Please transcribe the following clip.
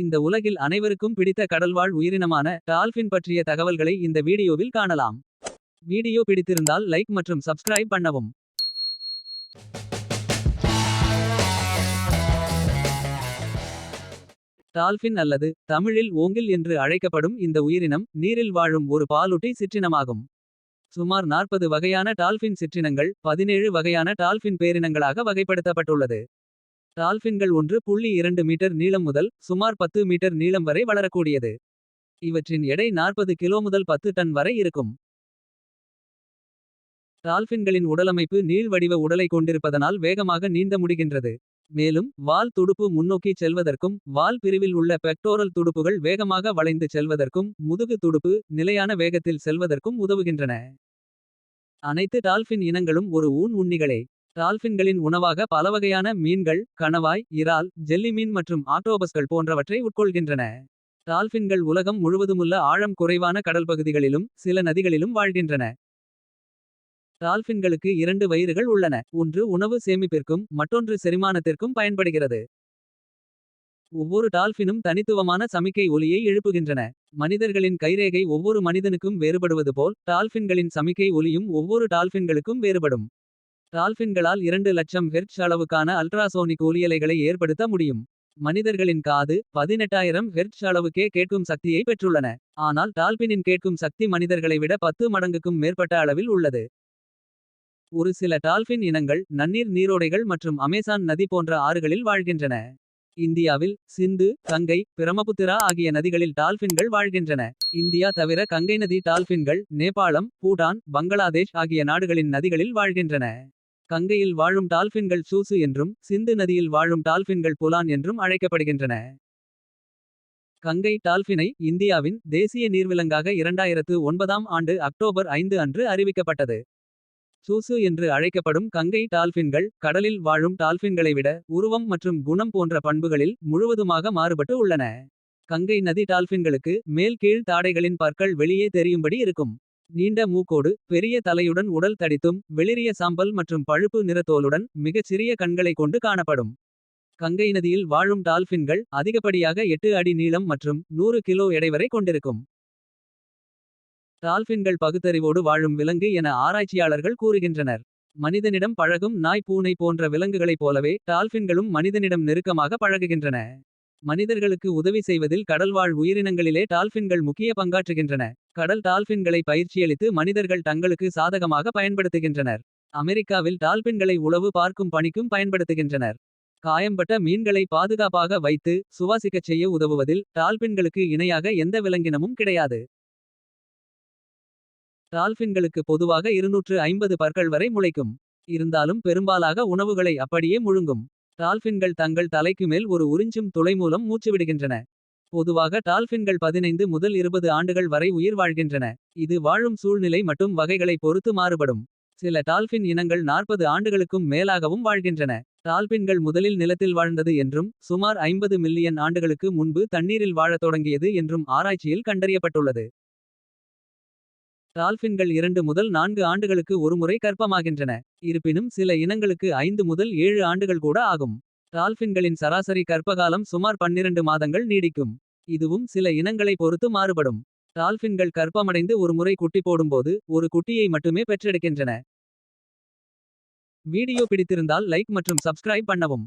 இந்த உலகில் அனைவருக்கும் பிடித்த கடல்வாழ் உயிரினமான டால்பின் பற்றிய தகவல்களை இந்த வீடியோவில் காணலாம். வீடியோ பிடித்திருந்தால் லைக் மற்றும் சப்ஸ்கிரைப் பண்ணவும். டால்பின் அல்லது தமிழில் ஓங்கில் என்று அழைக்கப்படும் இந்த உயிரினம் நீரில் வாழும் ஒரு பாலூட்டி சிற்றினமாகும். சுமார் 40 வகையான டால்பின் சிற்றினங்கள் 17 வகையான டால்பின் பேரினங்களாக வகைப்படுத்தப்பட்டுள்ளது. டால்பின்கள் 1.2 மீட்டர் நீளம் முதல் சுமார் 10 மீட்டர் நீளம் வரை வளரக்கூடியது. இவற்றின் எடை 40 கிலோ முதல் 10 டன் வரை இருக்கும். டால்பின்களின் உடலமைப்பு நீள் வடிவ உடலை கொண்டிருப்பதனால் வேகமாக நீந்த முடிகின்றது. மேலும் வால் துடுப்பு முன்னோக்கிச் செல்வதற்கும். வால் பிரிவில் உள்ள பெக்டோரல் துடுப்புகள் வேகமாக வளைந்து செல்வதற்கும். முதுகு துடுப்பு நிலையான வேகத்தில் செல்வதற்கும் உதவுகின்றன. அனைத்து டால்பின் இனங்களும் ஒரு ஊன் உண்ணிகளே. டால்பின்களின் உணவாக பலவகையான மீன்கள். கணவாய் இறால் ஜெல்லி மீன் மற்றும் ஆக்டோபஸ்கள் போன்றவற்றை உட்கொள்கின்றன. டால்பின்கள் உலகம் முழுவதுமுள்ள ஆழம் குறைவான கடல் பகுதிகளிலும் சில நதிகளிலும் வாழ்கின்றன. டால்பின்களுக்கு இரண்டு வயிறுகள் உள்ளன. ஒன்று உணவு சேமிப்பிற்கும் மற்றொன்று செரிமானத்திற்கும் பயன்படுகிறது. ஒவ்வொரு டால்பினும் தனித்துவமான சமிக்கை ஒலியை எழுப்புகின்றன. மனிதர்களின் கைரேகை ஒவ்வொரு மனிதனுக்கும் வேறுபடுவது போல். டால்பின்களின் சமிக்கை ஒலியும் ஒவ்வொரு டால்பின்களுக்கும் வேறுபடும். டால்பின்களால் இரண்டு லட்சம் ஹெர்ட்ஸ் அளவுக்கான அல்ட்ராசோனிக் ஒலியலைகளை ஏற்படுத்த முடியும். மனிதர்களின் காது 18000 ஹெர்ட்ஸ் அளவுக்கே கேட்கும் சக்தியை பெற்றுள்ளன. ஆனால் டால்பினின் கேட்கும் சக்தி மனிதர்களை விட 10 மடங்குக்கும் மேற்பட்ட அளவில் உள்ளது. ஒரு சில டால்பின் இனங்கள் நன்னீர் நீரோடைகள் மற்றும் அமேசான் நதி போன்ற ஆறுகளில் வாழ்கின்றன. இந்தியாவில் சிந்து கங்கை பிரமபுத்திரா ஆகிய நதிகளில் டால்பின்கள் வாழ்கின்றன. இந்தியா தவிர கங்கை நதி டால்பின்கள் நேபாளம். பூட்டான் பங்களாதேஷ் ஆகிய நாடுகளின் நதிகளில் வாழ்கின்றன. கங்கையில் வாழும் டால்பின்கள் சூசு என்றும். சிந்து நதியில் வாழும் டால்பின்கள் புலான் என்றும் அழைக்கப்படுகின்றன. கங்கை டால்பினை இந்தியாவின் தேசிய நீர்விலங்காக 2009ஆம் ஆண்டு அக்டோபர் ஐந்து அன்று அறிவிக்கப்பட்டது. சூசு என்று அழைக்கப்படும் கங்கை டால்பின்கள். கடலில் வாழும் டால்பின்களை விட உருவம் மற்றும் குணம் போன்ற பண்புகளில். முழுவதுமாக மாறுபட்டு உள்ளன. கங்கை நதி டால்பின்களுக்கு மேல் கீழ் தாடைகளின் பற்கள் வெளியே தெரியும்படி இருக்கும். நீண்ட மூக்கோடு பெரிய தலையுடன் உடல் தடித்தும். வெளிரிய சாம்பல் மற்றும் பழுப்பு நிறத்தோலுடன் மிகச் சிறிய கண்களை கொண்டு காணப்படும். கங்கை நதியில் வாழும் டால்பின்கள் அதிகப்படியாக எட்டு அடி நீளம் மற்றும் நூறு கிலோ எடை வரை கொண்டிருக்கும். டால்பின்கள் பகுத்தறிவோடு வாழும் விலங்கு என ஆராய்ச்சியாளர்கள் கூறுகின்றனர். மனிதனிடம் பழகும் நாய் பூனை போன்ற விலங்குகளைப் போலவே. டால்பின்களும் மனிதனிடம் நெருக்கமாக பழகுகின்றன. மனிதர்களுக்கு உதவி செய்வதில் கடல்வாழ் உயிரினங்களிலே டால்பின்கள் முக்கிய பங்காற்றுகின்றன. கடல் டால்பின்களை பயிற்சியளித்து மனிதர்கள் தங்களுக்கு சாதகமாக பயன்படுத்துகின்றனர். அமெரிக்காவில் டால்பின்களை உளவு பார்க்கும் பணிக்கும் பயன்படுத்துகின்றனர். காயம்பட்ட மீன்களை பாதுகாப்பாக வைத்து சுவாசிக்கச் செய்ய உதவுவதில். டால்பின்களுக்கு இணையாக எந்த விலங்கினமும் கிடையாது. டால்பின்களுக்கு பொதுவாக 250 பற்கள் வரை முளைக்கும். இருந்தாலும் பெரும்பாலாக உணவுகளை அப்படியே முழுங்கும். டால்பின்கள் தங்கள் தலைக்கு மேல் ஒரு உறிஞ்சும் துளை மூலம் மூச்சுவிடுகின்றன. பொதுவாக டால்பின்கள் 15 முதல் 20 ஆண்டுகள் வரை உயிர் வாழ்கின்றன. இது வாழும் சூழ்நிலை மற்றும் வகைகளை பொறுத்து மாறுபடும். சில டால்பின் இனங்கள் 40 ஆண்டுகளுக்கும் மேலாகவும் வாழ்கின்றன. டால்பின்கள் முதலில் நிலத்தில் வாழ்ந்தது என்றும். சுமார் 50 மில்லியன் ஆண்டுகளுக்கு முன்பு தண்ணீரில் வாழத் தொடங்கியது என்றும் ஆராய்ச்சியில் கண்டறியப்பட்டுள்ளது. டால்பின்கள் இரண்டு முதல் நான்கு ஆண்டுகளுக்கு ஒருமுறை கர்ப்பமாகின்றன. இருப்பினும் சில இனங்களுக்கு ஐந்து முதல் ஏழு ஆண்டுகள் கூட ஆகும். டால்பின்களின் சராசரி கர்ப்பகாலம் சுமார் 12 மாதங்கள் நீடிக்கும். இதுவும் சில இனங்களை பொறுத்து மாறுபடும். டால்பின்கள் கர்ப்பமடைந்து ஒருமுறை குட்டி போடும்போது. ஒரு குட்டியை மட்டுமே பெற்றெடுக்கின்றன. வீடியோ பிடித்திருந்தால் லைக் மற்றும் சப்ஸ்கிரைப் பண்ணவும்.